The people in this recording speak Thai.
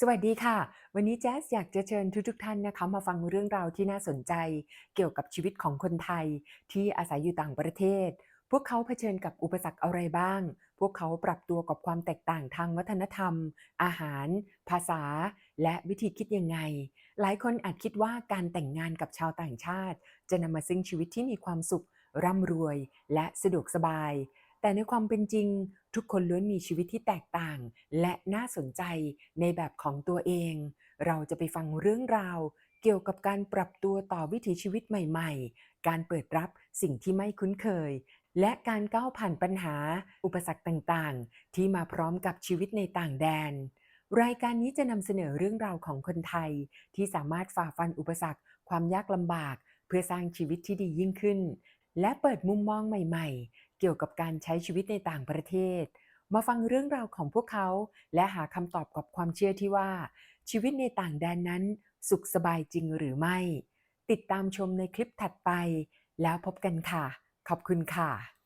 สวัสดีค่ะ วันนี้แจ๊สอยากจะเชิญทุกๆท่านนะคะมาฟังเรื่องราวที่น่าสนใจ เกี่ยวกับชีวิตของคนไทยที่อาศัยอยู่ต่างประเทศ พวกเขาเผชิญกับอุปสรรคอะไรบ้าง พวกเขาปรับตัวกับความแตกต่างทางวัฒนธรรม อาหาร ภาษา และวิธีคิดยังไง หลายคนอาจคิดว่าการแต่งงานกับชาวต่างชาติ จะนำมาซึ่งชีวิตที่มีความสุขร่ำรวย และสะดวกสบาย แต่ในความเป็นจริง ทุกคนล้วนมีชีวิตที่แตกต่าง และน่าสนใจในแบบของตัวเอง เราจะไปฟังเรื่องราว เกี่ยวกับการปรับตัวต่อวิถีชีวิตใหม่ ๆ การเปิดรับสิ่งที่ไม่คุ้นเคย และการก้าวผ่านปัญหา อุปสรรคต่างๆ ที่มาพร้อมกับชีวิตในต่างแดน รายการนี้จะนำเสนอเรื่องราวของคนไทย ที่สามารถฝ่าฟันอุปสรรค ความยากลำบาก เพื่อสร้างชีวิตที่ดียิ่งขึ้น และเปิดมุมมองใหม่ ๆ เกี่ยวกับการใช้ชีวิตในต่างประเทศ มาฟังเรื่องราวของพวกเขา และหาคำตอบกับความเชื่อที่ว่า ชีวิตในต่างแดนนั้น สุขสบายจริงหรือไม่ ติดตามชมในคลิปถัดไป แล้วพบกันค่ะ ขอบคุณค่ะ